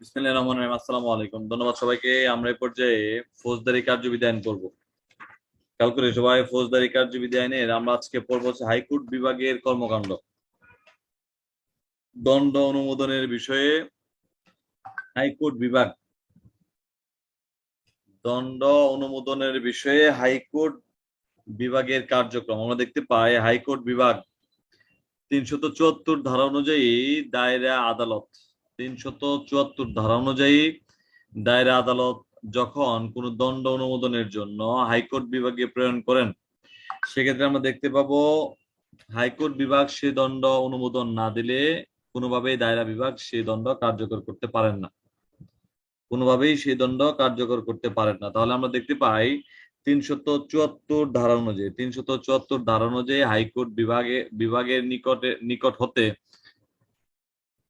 বিসমিল্লাহির রহমানির রহিম, আসসালামু আলাইকুম। ধন্যবাদ সবাইকে। আমরা এই পর্যায়ে ফৌজদারি কার্যবিধি খেয়াল করে সবাই, ফৌজদারি আমরা আজকে পড়ব হচ্ছে হাইকোর্ট বিভাগের কর্মকাণ্ড। দণ্ড অনুমোদনের বিষয়ে হাইকোর্ট বিভাগ। দণ্ড অনুমোদনের বিষয়ে হাইকোর্ট বিভাগের কার্যক্রম। আমরা দেখতে পাই, হাইকোর্ট বিভাগ তিনশত চুয়াত্তর ধারা অনুযায়ী দায়রা আদালত। তিনশত চুয়াত্তর ধারা অনুযায়ী দায়রা আদালত যখন কোন দণ্ড অনুমোদনের জন্য হাইকোর্ট বিভাগে প্রেরণ করেন, সেক্ষেত্রে আমরা দেখতে পাবো হাইকোর্ট বিভাগ সে দণ্ড অনুমোদন না দিলে কোনোভাবেই দায়রা বিভাগ সে দণ্ড কার্যকর করতে পারেন না। কোনোভাবেই সেই দণ্ড কার্যকর করতে পারেন না। তাহলে আমরা দেখতে পাই তিনশত চুয়াত্তর ধারা অনুযায়ী, তিনশত চুয়াত্তর ধারা অনুযায়ী হাইকোর্ট বিভাগে, বিভাগের নিকটে, নিকট হতে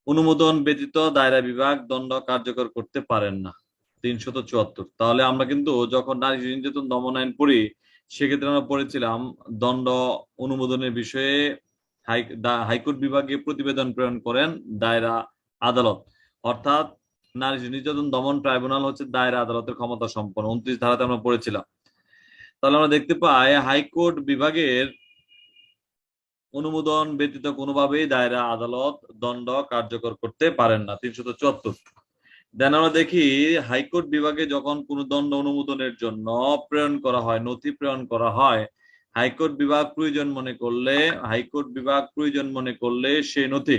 অনুমোদন ব্যতীত দায়রা বিভাগ দণ্ড কার্যকর করতে পারেন না। তিনশত চুয়াত্তর। তাহলে আমরা কিন্তু যখন নারী নির্যাতন দমন আইন পড়ি, সেক্ষেত্রে আমরা পড়েছিলাম দণ্ড অনুমোদনের বিষয়ে হাইকোর্ট বিভাগে প্রতিবেদন প্রেরণ করেন দায়রা আদালত। অর্থাৎ নারী নির্যাতন দমন ট্রাইব্যুনাল হচ্ছে দায়রা আদালতের ক্ষমতা সম্পন্ন। উনত্রিশ ধারাতে আমরা পড়েছিলাম। তাহলে আমরা দেখতে পাই হাইকোর্ট বিভাগের অনুমোদন ব্যতীত কোনোভাবেই দায়রা আদালত দণ্ড কার্যকর করতে পারেন না, তিনশত চুয়াত্তর। দেন আমরা দেখি, হাইকোর্ট বিভাগে যখন কোনো দণ্ড অনুমোদনের জন্য প্রেরণ করা হয়, নথি প্রেরণ করা হয়, হাইকোর্ট বিভাগ প্রয়োজন মনে করলে, হাইকোর্ট বিভাগ প্রয়োজন মনে করলে সেই নথি।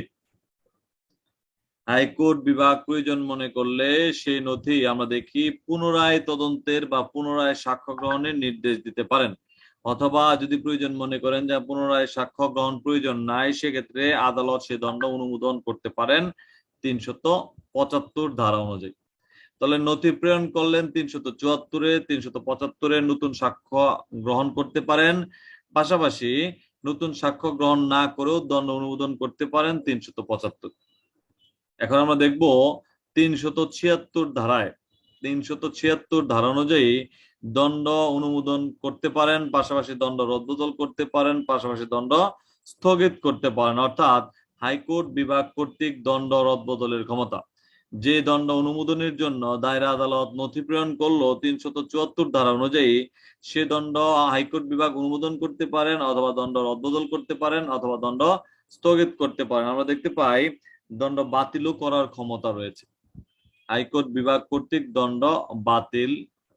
হাইকোর্ট বিভাগ প্রয়োজন মনে করলে সেই নথি আমরা দেখি পুনরায় তদন্তের বা পুনরায় সাক্ষ্য গ্রহণের নির্দেশ দিতে পারেন। অথবা যদি প্রয়োজন মনে করেন যে পুনরায় সাক্ষ্য গ্রহণ প্রয়োজন নাই, সেক্ষেত্রে আদালত সে দণ্ড অনুমোদন করতে পারেন তিনশত পঁচাত্তর ধারা অনুযায়ী। তাহলে নথি প্রেরণ করলেন তিনশত চুয়াত্তরে, তিনশত পঁচাত্তরে নতুন সাক্ষ্য গ্রহণ করতে পারেন। পাশাপাশি নতুন সাক্ষ্য গ্রহণ না করেও দণ্ড অনুমোদন করতে পারেন তিনশত পঁচাত্তর। এখন আমরা দেখব তিনশত ছিয়াত্তর ধারায়, তিনশত ছিয়াত্তর ধারা অনুযায়ী দণ্ড অনুমোদন করতে পারেন, পাশাপাশি দণ্ড রদ্দতল করতে পারেন, পাশাপাশি দণ্ড স্থগিত করতে পারেন। অর্থাৎ হাইকোর্ট বিভাগ কর্তৃক দণ্ড রদবদলের ক্ষমতা। যে দণ্ড অনুমোদনের জন্য দায়রা আদালত নথি প্রেরণ করল তিনশত চুয়াত্তর ধারা অনুযায়ী, সে দণ্ড হাইকোর্ট বিভাগ অনুমোদন করতে পারেন অথবা দণ্ড রদবদল করতে পারেন অথবা দণ্ড স্থগিত করতে পারেন। আমরা দেখতে পাই দণ্ড বাতিলও করার ক্ষমতা রয়েছে। হাইকোর্ট বিভাগ কর্তৃক দণ্ড বাতিল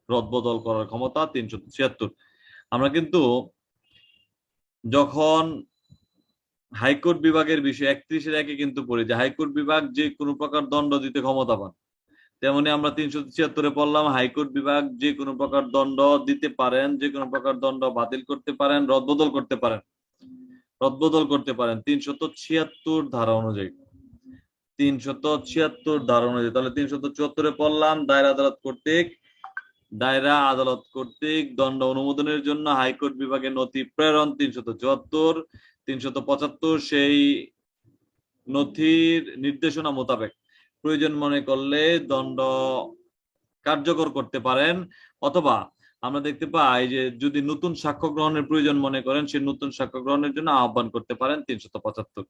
রদবদল করার ক্ষমতা তিনশো ছিয়াত্তর। আমরা কিন্তু যখন হাইকোর্ট বিভাগের বিষয় একত্রিশের একে কিন্তু পড়ি যে হাইকোর্ট বিভাগ যে কোনো প্রকার দণ্ড দিতে ক্ষমতা পান, তেমনি আমরা তিনশো ছিয়াত্তরে পড়লাম হাইকোর্ট বিভাগ যে কোনো প্রকার দণ্ড দিতে পারেন, যে কোনো প্রকার দণ্ড বাতিল করতে পারেন রদবদল করতে পারেন। রদবদল করতে পারেন তিনশত ছিয়াত্তর ধারা অনুযায়ী। তিনশত ছিয়াত্তর ধারা অনুযায়ী, তাহলে তিনশত চুয়াত্তরে পড়লাম, দায়রা আদালত কর্তৃক দায়রা আদালত কর্তৃক দণ্ড অনুমোদনের জন্য হাইকোর্ট বিভাগের নথি প্রেরণ তিনশত চুয়াত্তর, তিনশত পঁচাত্তর, সেই নথির নির্দেশনা মোতাবেক। প্রয়োজন মনে করলে দণ্ড কার্যকর করতে পারেন, অথবা আমরা দেখতে পাই যে যদি নতুন সাক্ষ্য গ্রহণের প্রয়োজন মনে করেন, সেই নতুন সাক্ষ্য গ্রহণের জন্য আহ্বান করতে পারেন তিনশত পঁচাত্তর।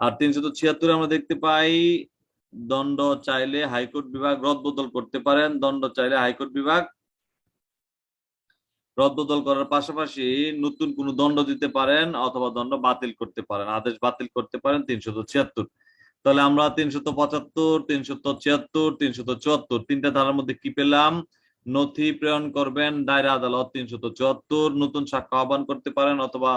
আর তিনশত ছিয়াত্তরে আমরা দেখতে পাই দণ্ড চাইলে হাইকোর্ট বিভাগ রদবদল করতে পারেন, দণ্ড চাইলে হাইকোর্ট বিভাগ রদবদল করার পাশাপাশি নতুন কোন দণ্ড দিতে পারেন অথবা দণ্ড বাতিল করতে পারেন, আদেশ বাতিল করতে পারেন তিনশত ছিয়াত্তর। তাহলে আমরা তিনশত পঁচাত্তর, তিনশত ছিয়াত্তর, তিনশত চুয়াত্তর, তিনটা ধারার মধ্যে কি পেলাম? নথি প্রেরণ করবেন, দায়রা আদালত তিনশত চুয়াত্তর, নতুন সাক্ষ্য আহ্বান করতে পারেন অথবা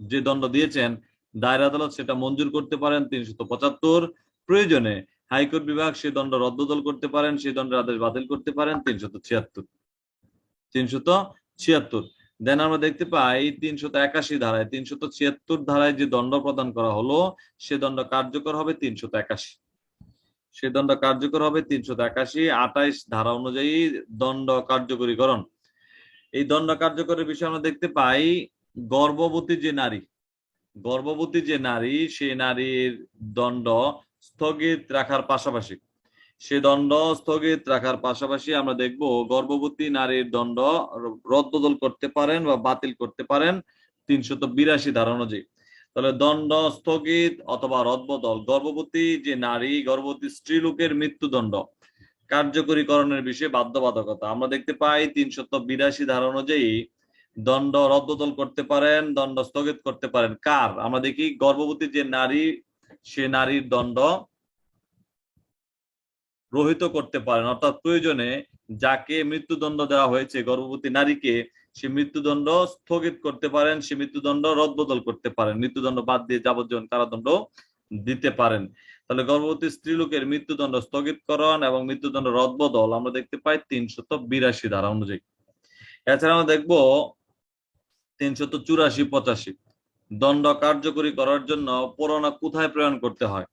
যে দণ্ড দিয়েছেন, দায়রা আদালত সেটা মঞ্জুর করতে পারেন তিনশত পঁচাত্তর। প্রয়োজনে হাইকোর্ট বিভাগ সে দণ্ড রদ্দদল করতে পারেন, সেই দণ্ডের আদেশ বাতিল করতে পারেন, তিনশত ছিয়াত্তর। তিনশত ছিয়াত্তর। দেন আমরা দেখতে পাই তিনশত একাশি ধারায়, তিনশত ছিয়াত্তর ধারায় যে দণ্ড প্রদান করা হলো, সে দণ্ড কার্যকর হবে তিনশত একাশি। সে দণ্ড কার্যকর হবে তিনশত একাশি, আঠাইশ ধারা অনুযায়ী দণ্ড কার্যকরীকরণ। এই দণ্ড কার্যকরের বিষয়ে আমরা দেখতে পাই, গর্ভবতী যে নারী, গর্ভবতী যে নারী, সেই নারীর দণ্ড স্থগিত রাখার পাশাপাশি, সে দণ্ড স্থগিত রাখার পাশাপাশি আমরা দেখব গর্ভবতী নারীর দণ্ড রদবদল করতে পারেন বা বাতিল করতে পারেন তিনশত বিরাশি ধারা অনুযায়ী। তাহলে দণ্ড স্থগিত অথবা রদবদল গর্ভবতী যে নারী, গর্ভবতী স্ত্রীলোকের মৃত্যুদণ্ড, কার্যকরীকরণের বিষয়ে বাধ্যবাধকতা। আমরা দেখতে পাই তিনশত বিরাশি ধারা অনুযায়ী দণ্ড রদবদল করতে পারেন, দণ্ড স্থগিত করতে পারেন। কার? আমরা দেখি গর্ভবতী যে নারী সে নারীর দণ্ড রহিত করতে পারেন অর্থাৎ প্রয়োজনে যাকে মৃত্যুদণ্ড দেওয়া হয়েছে, গর্ভবতী নারীকে, সে মৃত্যুদণ্ড স্থগিত করতে পারেন, সে মৃত্যুদণ্ড রদবদল করতে পারেন। মৃত্যুদণ্ড বাদ দিয়ে যাবজ্জীবন কারাদণ্ড দিতে পারেন। তাহলে গর্ভবতী স্ত্রীলোকের মৃত্যুদণ্ড স্থগিতকরণ এবং মৃত্যুদণ্ড রদবদল আমরা দেখতে পাই তিনশত বিরাশি ধারা অনুযায়ী। এছাড়া আমরা দেখব তিনশত চুরাশি, পঁচাশি। দণ্ড কার্যকরী করার জন্য পরোনা কোথায় প্রেরণ করতে হয়?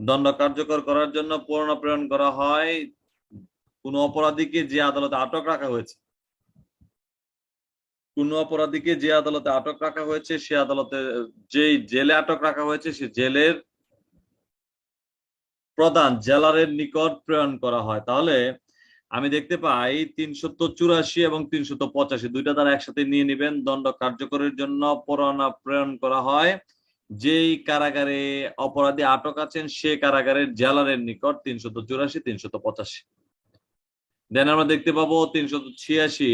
দণ্ড কার্যকর করার জন্য পরোনা প্রেরণ করা হয় কোন অপরাধীকে যে আদালতে আটক রাখা হয়েছে। কোন অপরাধীকে যে আদালতে আটক রাখা হয়েছে, সে আদালতে যে জেলে আটক রাখা হয়েছে, সে জেলের প্রধান, জেলারের নিকট প্রেরণ করা হয়। তাহলে আমি দেখতে পাই তিনশত চুরাশি এবং তিনশত পঁচাশি, দুইটা তারা একসাথে নিয়ে নেবেন। দণ্ড কার্যকরের জন্য পরোয়ানা প্রেরণ করা হয়। যেই কারাগারে অপরাধী আটক আছেন, সে কারাগারের জেলারের নিকট তিনশত চুরাশি, তিনশত পঁচাশি। দেন আমরা দেখতে পাবো তিনশত ছিয়াশি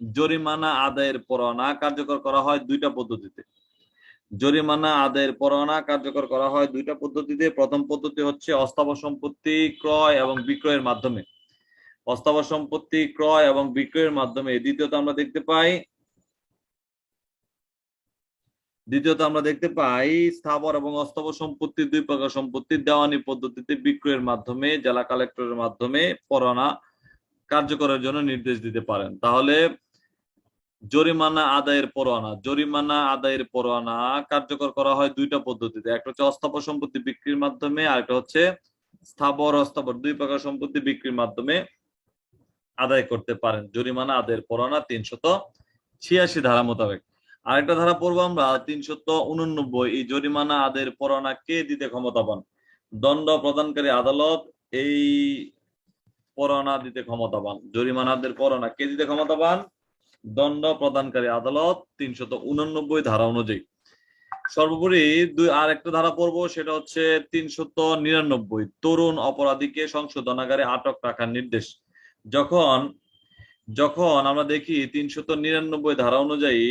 জরিমানা আদায়ের পরোয়ানা কার্যকর করা হয় দুইটা পদ্ধতিতে। জরিমানা আদায়ের পরোয়ানা কার্যকর করা হয় দুইটা পদ্ধতিতে। প্রথম পদ্ধতি হচ্ছে অস্থাবর সম্পত্তি ক্রয় এবং বিক্রয়ের মাধ্যমে। অস্থাবর সম্পত্তি ক্রয় এবং বিক্রয়ের মাধ্যমে। দ্বিতীয়ত আমরা দেখতে পাই, দ্বিতীয়ত আমরা দেখতে পাই, স্থাবর এবং অস্থাবর সম্পত্তি দুই প্রকার। সম্পত্তি দেওয়ানি পদ্ধতিতে বিক্রয়ের মাধ্যমে, জেলা কালেক্টরের মাধ্যমে পরোয়ানা কার্যকরের জন্য নির্দেশ দিতে পারেন। তাহলে, জরিমানা আদায়ের পরোয়ানা। জরিমানা আদায়ের পরোয়ানা কার্যকর করা হয় দুইটা পদ্ধতিতে। একটা হচ্ছে অস্থাবর সম্পত্তি বিক্রির মাধ্যমে আর একটা হচ্ছে স্থাবর অস্থাবর দুই প্রকার সম্পত্তি বিক্রির মাধ্যমে আদায় করতে পারেন। জরিমানা আদায়ের পরোয়ানা তিনশত ছিয়াশি ধারা মোতাবেক। আরেকটা ধারা পড়ব আমরা, তিনশত উননব্বই। এই জরিমানা আদায়ের পরোয়ানা কে দিতে ক্ষমতাবান? দণ্ড প্রদানকারী আদালত এই পরোয়ানা দিতে ক্ষমতাবান। জরিমানা আদায়ের পরোয়ানা কে দিতে ক্ষমতাবান? দণ্ড প্রদানকারী আদালত তিনশত উননব্বই ধারা অনুযায়ী। সর্বোপরি দুই আর একটা ধারা পড়ব, সেটা হচ্ছে তিনশত নিরানব্বই। তরুণ অপরাধীকে সংশোধনাগারে আটক রাখার নির্দেশ। যখন যখন আমরা দেখি তিনশত নিরানব্বই ধারা অনুযায়ী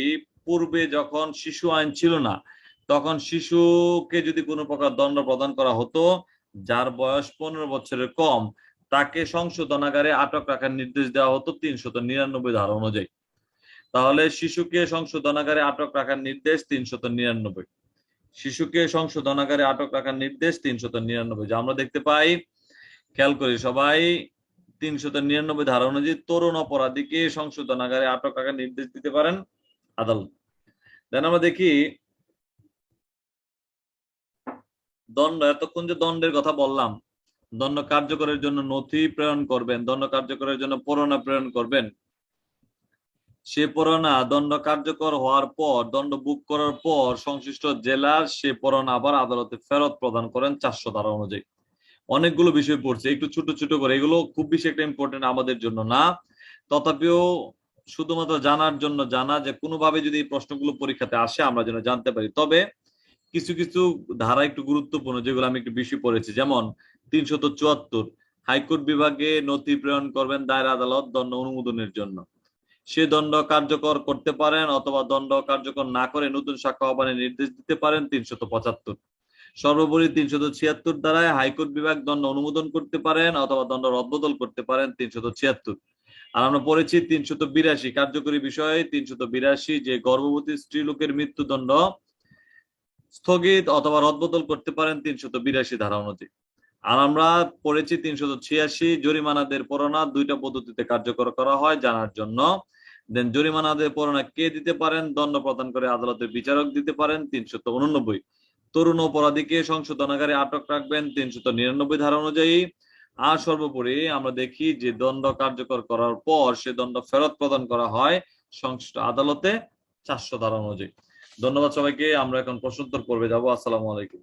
পূর্বে যখন শিশু আইন ছিল না, তখন শিশুকে যদি কোনো প্রকার দণ্ড প্রদান করা হতো, যার বয়স পনেরো বছরের কম, তাকে সংশোধনাগারে আটক রাখার নির্দেশ দেওয়া হতো তিনশত নিরানব্বই ধারা অনুযায়ী। তাহলে শিশুকে সংশোধনাগারে আটক রাখার নির্দেশ তিনশত নিরানব্বই। শিশুকে সংশোধনাগারে আটক রাখার নির্দেশ তিনশত নিরানব্বই। যা আমরা দেখতে পাই, খেয়াল করি সবাই তিনশত নিরানব্বই ধারা অনুযায়ী তরুণ অপরাধীকে সংশোধনাগারে আটক রাখার নির্দেশ দিতে পারেন আদালত। দেন আমরা দেখি, দণ্ড, এতক্ষণ যে দণ্ডের কথা বললাম, দণ্ড কার্যকরের জন্য নথি প্রেরণ করবেন, দণ্ড কার্যকরের জন্য পরোনা প্রেরণ করবেন। সে পরোনা দণ্ড কার্যকর হওয়ার পর, দণ্ড বুক করার পর সংশ্লিষ্ট জেলার সে পরোনা আবার আদালতে ফেরত প্রদান করেন চারশো ধারা অনুযায়ী। অনেকগুলো বিষয় পড়ছে, একটু ছোট ছোট করে, এগুলো খুব বেশি একটা ইম্পর্টেন্ট আমাদের জন্য না। তথাপিও শুধুমাত্র জানার জন্য জানা যে, কোনোভাবে যদি এই প্রশ্নগুলো পরীক্ষাতে আসে, আমরা যেন জানতে পারি। তবে কিছু কিছু ধারা একটু গুরুত্বপূর্ণ, যেগুলো আমি একটু বেশি পড়েছি। যেমন, তিনশত চুয়াত্তর, হাইকোর্ট বিভাগে নথি প্রেরণ করবেন দায়ের আদালত দণ্ড অনুমোদনের জন্য। সে দণ্ড কার্যকর করতে পারেন অথবা দণ্ড কার্যকর না করে নতুন সাক্ষ্য আহ্বানের নির্দেশ দিতে পারেন তিনশত পঁচাত্তর। সর্বোপরি তিনশত ছিয়াত্তর দ্বারায় হাইকোর্ট বিভাগ দণ্ড অনুমোদন করতে পারেন অথবা দণ্ড রদবদল করতে পারেন তিনশত ছিয়াত্তর। আর আমরা পড়েছি তিনশত বিরাশি। কার্যকরী বিষয়ে তিনশত বিরাশি, যে গর্ভবতী স্ত্রীলোকের মৃত্যুদণ্ড স্থগিত অথবা রদবদল করতে পারেন তিনশত বিরাশি ধারা অনুযায়ী। আর আমরা পড়েছি তিনশত ছিয়াশি, জরিমানাদের পরোনা দুইটা পদ্ধতিতে কার্যকর করা হয় জানার জন্য। দেন জরিমানাদের পরোনা কে দিতে পারেন? দণ্ড প্রদান করে আদালতের বিচারক দিতে পারেন তিনশত উননব্বই। তরুণ অপরাধীকে সংশোধনাগারে আটক রাখবেন তিনশত নিরানব্বই ধারা অনুযায়ী। আর সর্বোপরি আমরা দেখি যে দণ্ড কার্যকর করার পর সে দণ্ড ফেরত প্রদান করা হয় সংশ্লিষ্ট আদালতে চারশো ধারা অনুযায়ী। ধন্যবাদ সবাইকে, আমরা এখন প্রশ্নোত্তর পর্বে যাব। আসসালামু আলাইকুম।